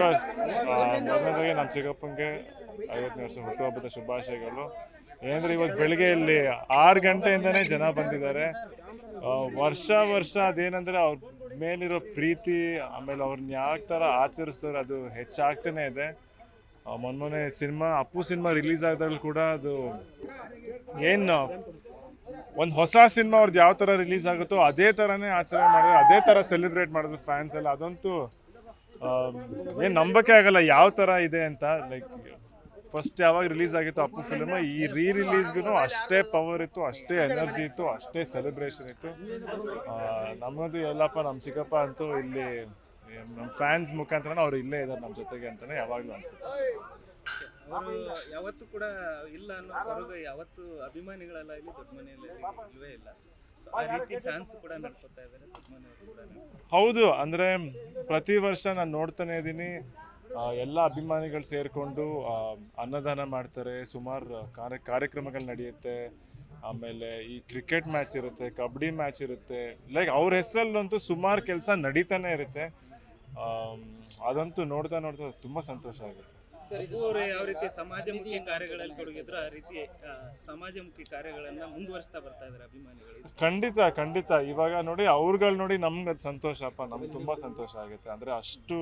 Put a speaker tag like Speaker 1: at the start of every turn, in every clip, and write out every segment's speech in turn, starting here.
Speaker 1: ಮೊದಲನೇದಾಗಿ ನಮ್ಮ ಚಿಕ್ಕಪ್ಪನಿಗೆ ಐವತ್ತನೇ ವರ್ಷ ಹುಟ್ಟುಹಬ್ಬದ ಶುಭಾಶಯಗಳು. ಏನಂದ್ರೆ ಇವಾಗ ಬೆಳಿಗ್ಗೆ ಇಲ್ಲಿ ಆರು ಗಂಟೆಯಿಂದನೇ ಜನ ಬಂದಿದ್ದಾರೆ. ವರ್ಷ ವರ್ಷ ಅದೇನಂದ್ರೆ ಅವ್ರ ಮೇಲಿರೋ ಪ್ರೀತಿ, ಆಮೇಲೆ ಅವ್ರನ್ನ ಯಾವ ಥರ ಆಚರಿಸ್ತಾರೆ ಅದು ಹೆಚ್ಚಾಗ್ತಾನೆ ಇದೆ. ಮೊನ್ನೆ ಸಿನಿಮಾ, ಅಪ್ಪು ಸಿನಿಮಾ ರಿಲೀಸ್ ಆದಾಗಲೂ ಕೂಡ ಅದು ಏನು, ಒಂದು ಹೊಸ ಸಿನಿಮಾ ಅವ್ರದ್ದು ಯಾವ ಥರ ರಿಲೀಸ್ ಆಗುತ್ತೋ ಅದೇ ಥರನೇ ಆಚರಣೆ ಮಾಡಿದ್ರೆ ಅದೇ ಥರ ಸೆಲೆಬ್ರೇಟ್ ಮಾಡಿದ್ರು ಫ್ಯಾನ್ಸ್ ಎಲ್ಲ. ಅದಂತೂ ಏನು ನಂಬಕ್ಕೆ ಆಗಲ್ಲ, ಯಾವ ಥರ ಇದೆ ಅಂತ ಲೈಕ್ ಫಸ್ಟ್ ಯಾವಾಗ ರಿಲೀಸ್ ಆಗಿತ್ತು ಅಪ್ಪು ಫಿಲಮ್ ಈ ರೀ ರಿಲೀಸ್ಗೂ ಅಷ್ಟೇ ಪವರ್ ಇತ್ತು, ಅಷ್ಟೇ ಎನರ್ಜಿ ಇತ್ತು, ಅಷ್ಟೇ ಸೆಲೆಬ್ರೇಷನ್ ಇತ್ತು. ನಮ್ಮದು ಎಲ್ಲಪ್ಪ ನಮ್ಮ ಚಿಕ್ಕಪ್ಪ ಅಂತೂ ಇಲ್ಲಿ ನಮ್ಮ ಫ್ಯಾನ್ಸ್ ಮುಖಾಂತರ ಅವ್ರು ಇಲ್ಲೇ ಇದ್ದಾರೆ ನಮ್ಮ ಜೊತೆಗೆ ಅಂತಲೇ ಯಾವಾಗಲೂ ಅನ್ಸುತ್ತೆ ಅಷ್ಟೇ.
Speaker 2: ಯಾವತ್ತೂ ಕೂಡ ಇಲ್ಲ ಅನ್ನೋ ಯಾವತ್ತು ಅಭಿಮಾನಿಗಳೆಲ್ಲ ಇಲ್ಲಿ ದೊಡ್ಡ ಮನೆಯಲ್ಲಿ ಇಲ್ವೇ ಇಲ್ಲ. So, ಆ ರೀತಿ ಫ್ಯಾನ್ಸ್ ಕೂಡ ನಡ್ಕೋತಾ ಇದ್ದಾರೆ ದೊಡ್ಡ ಮನೆಯವರು
Speaker 1: ಹೌದು ಅಂದರೆ ಪ್ರತಿ ವರ್ಷ ನಾನು ನೋಡ್ತಾನೆ ಇದ್ದೀನಿ ಎಲ್ಲ ಅಭಿಮಾನಿಗಳು ಸೇರಿಕೊಂಡು ಅನ್ನದಾನ ಮಾಡ್ತಾರೆ. ಸುಮಾರು ಕಾರ್ಯ ಕಾರ್ಯಕ್ರಮಗಳು ನಡೆಯುತ್ತೆ. ಆಮೇಲೆ ಈ ಕ್ರಿಕೆಟ್ ಮ್ಯಾಚ್ ಇರುತ್ತೆ ಕಬಡ್ಡಿ ಮ್ಯಾಚ್ ಇರುತ್ತೆ. ಲೈಕ್ ಅವ್ರ ಹೆಸರಲ್ಲಂತೂ ಸುಮಾರು ಕೆಲಸ ನಡೀತಾನೆ ಇರುತ್ತೆ. ಅದಂತೂ ನೋಡ್ತಾ ನೋಡ್ತಾ ತುಂಬ ಸಂತೋಷ ಆಗುತ್ತೆ.
Speaker 2: ಅವರು ಯಾವ ರೀತಿ ಸಮಾಜಮುಖಿ ಕಾರ್ಯಗಳಲ್ಲಿ ತೊಡಗಿದ್ರು ಆ ರೀತಿ ಸಮಾಜಮುಖಿ ಕಾರ್ಯಗಳನ್ನ ಮುಂದುವರಿಸ್ತಾ ಬರ್ತಾ ಇದ್ದಾರೆ ಅಭಿಮಾನಿಗಳು.
Speaker 1: ಖಂಡಿತ ಖಂಡಿತ. ಇವಾಗ ನೋಡಿ ಅವ್ರುಗಳು ನೋಡಿ ನಮ್ಗೆ ಅದು ಸಂತೋಷಪ್ಪ ನಮ್ಗೆ ತುಂಬಾ ಸಂತೋಷ ಆಗುತ್ತೆ. ಅಂದ್ರೆ ಅಷ್ಟು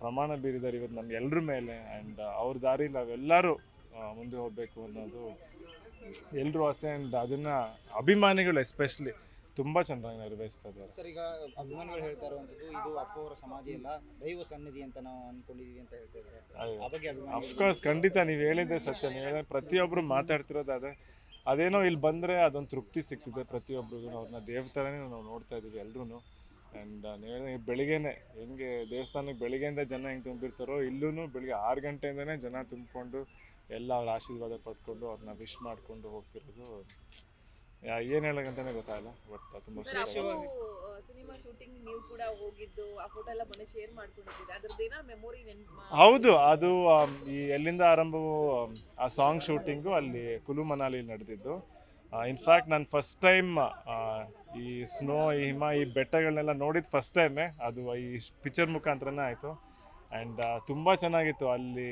Speaker 1: ಪ್ರಮಾಣ ಬೀರಿದ್ದಾರೆ ಇವತ್ತು ನಮ್ಗೆ ಎಲ್ಲರ ಮೇಲೆ. ಆ್ಯಂಡ್ ಅವ್ರ ದಾರಿ ನಾವೆಲ್ಲರೂ ಮುಂದೆ ಹೋಗಬೇಕು ಅನ್ನೋದು ಎಲ್ಲರೂ ಆಸೆ. ಆ್ಯಂಡ್ ಅದನ್ನು ಅಭಿಮಾನಿಗಳು ಎಸ್ಪೆಷಲಿ ತುಂಬ ಚೆನ್ನಾಗಿ ನಿರ್ವಹಿಸ್ತಾ ಇದ್ದಾರೆ.
Speaker 3: ಸರ್ ಈಗ ಅಭಿಮಾನಿಗಳು ಹೇಳ್ತಾ ಇದು ಅಪ್ಪ ಅವರ ಸಮಾಧಿ ಅಲ್ಲ ದೈವ ಸನ್ನಿಧಿ ಅಂತ ನಾವು ಅನ್ಕೊಂಡಿದೀವಿ ಅಂತ ಹೇಳ್ತಾ ಇದ್ದಾರೆ. ಆ ಬಗ್ಗೆ
Speaker 1: ಅಫ್ಕೋರ್ಸ್ ಖಂಡಿತ ನೀವು ಹೇಳಿದ್ದೆ ಸತ್ಯ. ನೀವು ಹೇಳಿದ ಪ್ರತಿಯೊಬ್ಬರು ಮಾತಾಡ್ತಿರೋದು ಅದೇ. ಅದೇನೋ ಇಲ್ಲಿ ಬಂದರೆ ಅದೊಂದು ತೃಪ್ತಿ ಸಿಗ್ತಿದೆ ಪ್ರತಿಯೊಬ್ಬರಿಗೂ ಅವ್ರನ್ನ ದೇವ್ರ ಥರನೇ ನಾವು ನೋಡ್ತಾ ಇದ್ದೀವಿ ಎಲ್ಲರೂ ಆ್ಯಂಡ್ ನೀವು ಹೇಳಿದಂಗೆ ಬೆಳಿಗ್ಗೆನೆ ಹೆಂಗೆ ದೇವಸ್ಥಾನಕ್ಕೆ ಬೆಳಿಗ್ಗೆಯಿಂದ ಜನ ಹೆಂಗೆ ತುಂಬಿರ್ತಾರೋ ಇಲ್ಲೂ ಬೆಳಿಗ್ಗೆ ಆರು ಗಂಟೆಯಿಂದನೇ ಜನ ತುಂಬಿಕೊಂಡು ಎಲ್ಲ ಅವ್ರ ಆಶೀರ್ವಾದ ಪಡ್ಕೊಂಡು ಅವ್ರನ್ನ ವಿಶ್ ಮಾಡಿಕೊಂಡು ಹೋಗ್ತಿರೋದು ಏನು ಹೇಳೋಕ್ಕಂತಲೇ ಗೊತ್ತಾಗಲ್ಲ ಬಟ್ ತುಂಬ
Speaker 4: ಸಿನಿಮಾ ಶೂಟಿಂಗ್ ನೀವು ಕೂಡ ಹೋಗಿದ್ದು ಆ ಫೋಟೋ ಎಲ್ಲ ಮೊನ್ನೆ ಶೇರ್ ಮಾಡ್ಕೊಂಡಿದ್ದೀರಿ? ಅದ್ರದ್ದು ಏನೋ ಮೆಮೊರಿ
Speaker 1: ಹೌದು ಅದು ಆಮ್, ಈ ಎಲ್ಲಿಂದ ಆರಂಭವು ಆಮ್, ಆ ಸಾಂಗ್ ಶೂಟಿಂಗು ಅಲ್ಲಿ ಕುಲು ಮನಾಲಿ ನಡೆದಿದ್ದು. ಇನ್ಫ್ಯಾಕ್ಟ್ ನಾನು ಫಸ್ಟ್ ಟೈಮ್ ಈ ಸ್ನೋ ಈ ಹಿಮ ಈ ಬೆಟ್ಟಗಳನ್ನೆಲ್ಲ ನೋಡಿದ ಫಸ್ಟ್ ಟೈಮೇ ಅದು ಈ ಪಿಕ್ಚರ್ ಮುಖಾಂತರನೇ ಆಯಿತು. ಆ್ಯಂಡ್ ತುಂಬ ಚೆನ್ನಾಗಿತ್ತು. ಅಲ್ಲಿ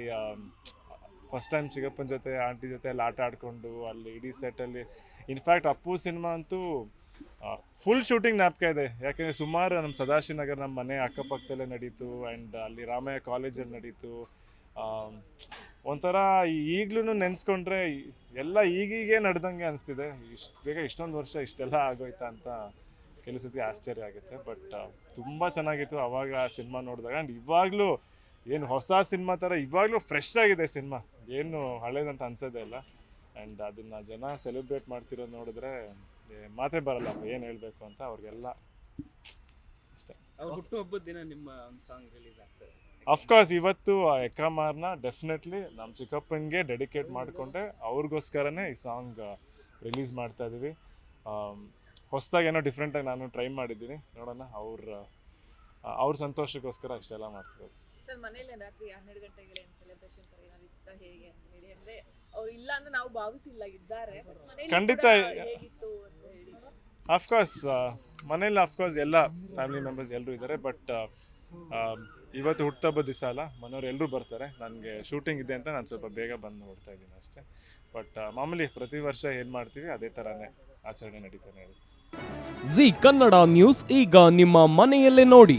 Speaker 1: ಫಸ್ಟ್ ಟೈಮ್ ಚಿಕ್ಕಪ್ಪನ ಜೊತೆ ಆಂಟಿ ಜೊತೆ ಅಲ್ಲಿ ಆಟ ಆಡಿಕೊಂಡು, ಅಲ್ಲಿ ಇಡೀ ಸೆಟ್ಟಲ್ಲಿ ಇನ್ಫ್ಯಾಕ್ಟ್ ಅಪ್ಪು ಸಿನಿಮಾ ಅಂತೂ ಫುಲ್ ಶೂಟಿಂಗ್ ನಾಪ್ಕ ಇದೆ. ಯಾಕೆಂದರೆ ಸುಮಾರು ನಮ್ಮ ಸದಾಶಿವನಗರ್ ನಮ್ಮ ಮನೆ ಅಕ್ಕಪಕ್ಕದಲ್ಲೇ ನಡೀತು ಆ್ಯಂಡ್ ಅಲ್ಲಿ ರಾಮಯ್ಯ ಕಾಲೇಜಲ್ಲಿ ನಡೀತು. ಒಂಥರ ಈಗಲೂ ನೆನೆಸ್ಕೊಂಡ್ರೆ ಎಲ್ಲ ಈಗೀಗೇ ನಡೆದಂಗೆ ಅನಿಸ್ತಿದೆ. ಇಷ್ಟು, ಬೇಗ ಇಷ್ಟೊಂದು ವರ್ಷ ಇಷ್ಟೆಲ್ಲ ಆಗೋಯ್ತಾ ಅಂತ ಕೆಲವು ಆಶ್ಚರ್ಯ ಆಗುತ್ತೆ. ಬಟ್ ತುಂಬ ಚೆನ್ನಾಗಿತ್ತು. ಅವಾಗ ಆ ಸಿನಿಮಾ ನೋಡಿದಾಗ. ಆ್ಯಂಡ್ ಇವಾಗಲೂ ಏನು ಹೊಸ ಸಿನಿಮಾ ಥರ ಇವಾಗಲೂ ಫ್ರೆಶ್ ಆಗಿದೆ ಸಿನಿಮಾ. ಏನು ಹಳೇದಂತ ಅನ್ಸೋದೇ ಇಲ್ಲ. ಆ್ಯಂಡ್ ಅದನ್ನು ಜನ ಸೆಲೆಬ್ರೇಟ್ ಮಾಡ್ತಿರೋದು ನೋಡಿದ್ರೆ ಮಾತೇ ಬರಲ್ಲ. ಏನು ಹೇಳಬೇಕು ಅಂತ ಅವ್ರಿಗೆಲ್ಲ ಅಷ್ಟೇ.
Speaker 2: ಅವ್ರ ಹುಟ್ಟುಹಬ್ಬದ ದಿನ ನಿಮ್ಮ ಒಂದು ಸಾಂಗ್ ರಿಲೀಸ್ ಆಗ್ತದೆ.
Speaker 1: ಅಫ್ಕೋರ್ಸ್ ಇವತ್ತು ಆ ಎಕ್ಕಮಾರ್ನ ಡೆಫಿನೆಟ್ಲಿ ನಮ್ಮ ಚಿಕ್ಕಪ್ಪನಿಗೆ ಡೆಡಿಕೇಟ್ ಮಾಡಿಕೊಂಡೆ. ಅವ್ರಿಗೋಸ್ಕರನೇ ಈ ಸಾಂಗ್ ರಿಲೀಸ್ ಮಾಡ್ತಾ ಇದ್ದೀವಿ ಹೊಸದಾಗಿ ಏನೋ ಡಿಫ್ರೆಂಟಾಗಿ ನಾನು ಟ್ರೈ ಮಾಡಿದ್ದೀನಿ. ನೋಡೋಣ ಅವ್ರ ಅವ್ರ ಸಂತೋಷಕ್ಕೋಸ್ಕರ ಇಷ್ಟೆಲ್ಲ ಮಾಡ್ತಿರೋದು.
Speaker 4: ಸರ್ ಮನೇಲೆ ರಾತ್ರಿ ಹನ್ನೆರಡು ಗಂಟೆಗೆ ಏನು ಸೆಲೆಬ್ರೇಷನ್ ತರ ಏನಾದ್ರು ಇತ್ತ ಹೇಗೆ ಅಂತ ಹೇಳಿ. ಅಂದ್ರೆ ಅವ್ರು ಇಲ್ಲ ಅಂದ್ರೆ ನಾವು ಭಾವಿಸಿಲ್ಲ ಇದ್ದಾರೆ. ಮನೇಲಿ
Speaker 1: ಖಂಡಿತ
Speaker 4: ಹೇಗಿತ್ತು ಅಂತ ಹೇಳಿ.
Speaker 1: ಅಫ್ಕೋರ್ಸ್ ಮನೇಲಿ ಅಫ್ಕೋರ್ಸ್ ಎಲ್ಲ ಫ್ಯಾಮಿಲಿ ಮೆಂಬರ್ಸ್ ಎಲ್ಲರೂ ಇದ್ದಾರೆ ಬಟ್ ಇವತ್ತು ಹುಟ್ಟುಹಬ್ಬದ ದಿವಸ ಅಲ್ಲ ಮನೆಯವ್ರು ಎಲ್ಲರೂ ಬರ್ತಾರೆ. ನನಗೆ ಶೂಟಿಂಗ್ ಇದೆ ಅಂತ ನಾನು ಸ್ವಲ್ಪ ಬೇಗ ಬಂದು ನೋಡ್ತಾ ಇದ್ದೀನಿ ಅಷ್ಟೇ. ಬಟ್ ಮಾಮೂಲಿ ಪ್ರತಿ ವರ್ಷ ಏನು ಮಾಡ್ತೀವಿ ಅದೇ ಥರನೇ ಆಚರಣೆ ನಡೀತಾನೆ ಇರುತ್ತೆ.
Speaker 5: ಜಿ ಕನ್ನಡ ನ್ಯೂಸ್ ಈಗ ನಿಮ್ಮ ಮನೆಯಲ್ಲೇ ನೋಡಿ.